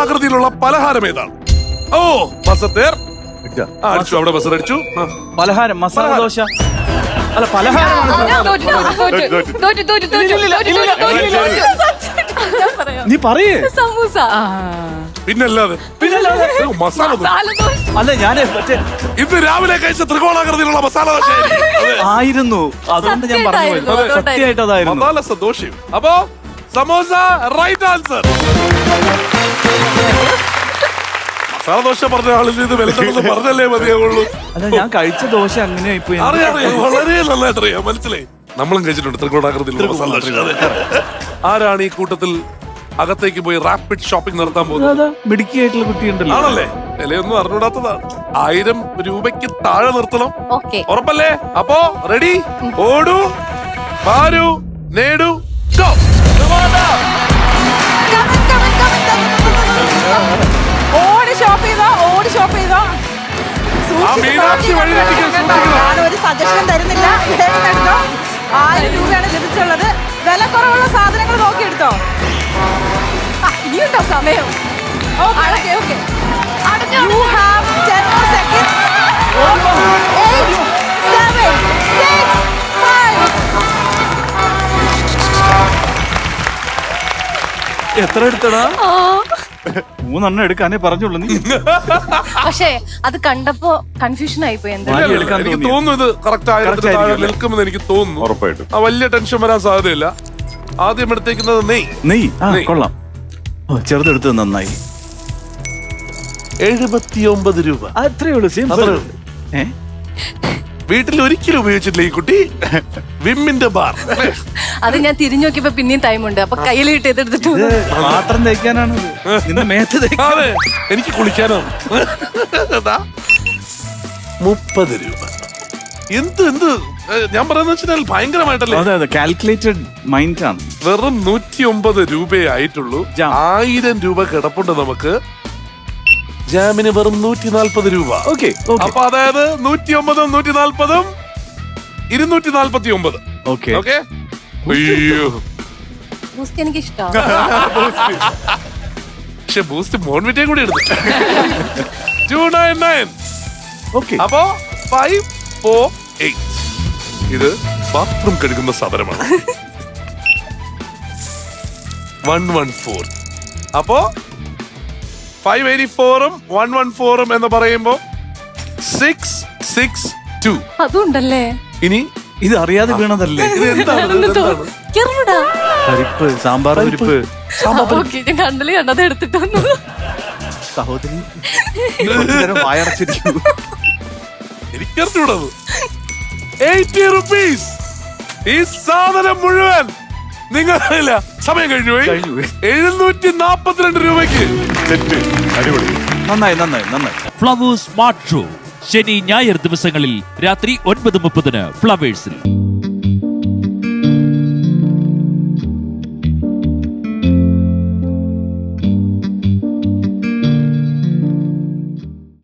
ആകൃതിയിലുള്ള പലഹാരം ഏതാണ് ഓ ബസത്തേർ അടിച്ചു അവിടെ ബസർ അടിച്ചു പലഹാരം മസാല ദോശ അല്ല പലഹാരമാണ് നീ പറയേ സമൂസ പിന്നല്ലാതെ മസാല ദോശ. അല്ല ഞാൻ മറ്റേ ഇന്ന് രാവിലെ കഴിച്ച ത്രികോണാകൃതിയിലുള്ള മസാല ദോശ ആയിരുന്നു അതുകൊണ്ട് ഞാൻ പറഞ്ഞു പോയത്. സത്യമായിട്ട് അതായിരുന്നു മസാല അപ്പോ സമോസ റൈറ്റ് ആൻസർ മസാല ദോശ പറഞ്ഞ ആളിൽ ഇത് വലുതെന്ന് പറഞ്ഞല്ലേ മതിയാവുള്ളൂ അല്ല ഞാൻ കഴിച്ച ദോശ അങ്ങനെ ഇപ്പൊ അറിയാം അറിയാം. വളരെ നല്ലതായിട്ട് അറിയാം. മനസ്സിലായി? നമ്മളും കഴിച്ചിട്ടുണ്ട്. ത്രികോണാകൃതിയിലുള്ള മസാല ദോശ. അതെ. ആരാണ് ഈ കൂട്ടത്തിൽ അകത്തേക്ക് പോയി റാപ്പിഡ് ഷോപ്പിംഗ് നടത്താൻ പോകുന്നത്? മിടുക്കിയായിട്ടുള്ള കുട്ടിയുണ്ടല്ലോ. ആണല്ലേ? വിലയൊന്നും അറിഞ്ഞൂടാത്തതാണ് ആയിരം രൂപയ്ക്ക് താഴെ നിർത്തണം. ഓക്കെ. ഉറപ്പല്ലേ? അപ്പോ റെഡി ഓടൂ. പാരൂ നേടൂ. ഞാനൊരു സജഷൻ തരുന്നില്ല. എടുത്തോ ആയിരം രൂപയാണ് ലഭിച്ചുള്ളത്. വില കുറവുള്ള സാധനങ്ങൾ നോക്കി എടുത്തോ ഇനിയുണ്ടോ സമയം? Okay okay you have ten more seconds eight seven six five എത്ര എടുത്തടാ? മൂന്നെണ്ണം എടുക്കാനേ പറഞ്ഞുള്ളൂ നീ. പക്ഷേ അത് കണ്ടപ്പോ കൺഫ്യൂഷൻ ആയിപ്പോയി എന്താ വാരി എടുക്കാൻ എനിക്ക്? തോന്നുന്നു ഇത് കറക്റ്റ് ആയിരത്തിന് താഴെ ആയിരിക്കും നിൽക്കുമെന്ന് എനിക്ക് തോന്നുന്നു. ഉറപ്പായിട്ടും. ആ വലിയ ടെൻഷൻ വരാൻ സാധ്യതയില്ല. ആദ്യം എടുത്തേക്കുന്നത് നെയ്. നെയ്? ആ നെയ്. കൊള്ളാം. ഓ ചെറുതെടുത്തത് നന്നായി. എഴുപത്തിയൊമ്പത് രൂപ. അത്രേ ഉള്ളൂ സിമ്പിൾ. അത്രേ ഉള്ളൂ. ഏ? വീട്ടിൽ ഒരിക്കലും ഉപയോഗിച്ചിട്ടില്ല ഈ കുട്ടി. വിമ്മിന്റെ ബാർ. അത് ഞാൻ തിരിഞ്ഞു നോക്കിയപ്പോ പിന്നെയും ടൈം ഉണ്ട്. അപ്പൊ കയ്യിൽ കിട്ടിയത് മാത്രം ഇത് വന്നു. പാത്രം തേക്കാനാണ്. നിന്റെ മേത്ത് തേക്കാൻ അതെ എനിക്ക് കുളിക്കാനോ? മുപ്പത് രൂപ. എന്ത് എന്ത്? ഏ, ഞാൻ പറയുന്നത് വെച്ചാൽ ഭയങ്കരമായിട്ടല്ലേ? അതെ അതെ കാൽക്കുലേറ്റഡ് മൈൻഡ് ആണ്. വെറും നൂറ്റി ഒമ്പത് രൂപയേ ആയിട്ടുള്ളൂ. ജാം. ആയിരം രൂപ കിടപ്പുണ്ട് നമുക്ക്. ജാമിന് വെറും നൂറ്റി നാൽപ്പത് രൂപ. ഓക്കെ അപ്പൊ അതായത് നൂറ്റി ഒമ്പതും നൂറ്റി നാൽപ്പതും ഇരുന്നൂറ്റി നാൽപ്പത്തി ഒമ്പത് ഓക്കെ ഓക്കെ അയ്യോ. ബൂസ്റ്റ് എനിക്ക് ഇഷ്ടമാണ് പക്ഷെ ബൂസ്റ്റ് കൂടി എടുത്തു. Two nine nine okay. അപ്പോ ഫൈവ് ഫോർ എയ്റ്റ് ഇത് ബാത്റൂം കഴുകുന്ന സാധനമാണ്. വൺ വൺ ഫോർ അപ്പോ ഫൈവ് എയ്റ്റി ഫോറും വൺ വൺ ഫോറും എന്ന് പറയുമ്പോ സിക്സ് സിക്സ് ടു അതുണ്ടല്ലേ? ഇനി ഇത് അറിയാതെ വീണതല്ലേ? ഇത് എന്താണ്? പരിപ്പ് സാമ്പാർ പരിപ്പ്. കണ്ടൽ കണ്ടത് എടുത്തിട്ട് വന്നു. സഹോദരി വായടച്ചിരിക്കുന്നു. എനിക്കറിഞ്ഞൂടത്. എയ്റ്റി റുപ്പീസ് ഈ സാധനം മുഴുവൻ നിങ്ങളില്ല സമയം കഴിഞ്ഞു പോയി. കഴിഞ്ഞു പോയി. എഴുന്നൂറ്റി നാപ്പത്തിരണ്ട് രൂപയ്ക്ക്. സെറ്റ് അടിപൊളി. നന്നായി നന്നായി നന്നായി. Flowers smart show. ശനി ഞായർ ദിവസങ്ങളിൽ രാത്രി ഒൻപത് മുപ്പതിന് ഫ്ലവേഴ്സിൽ.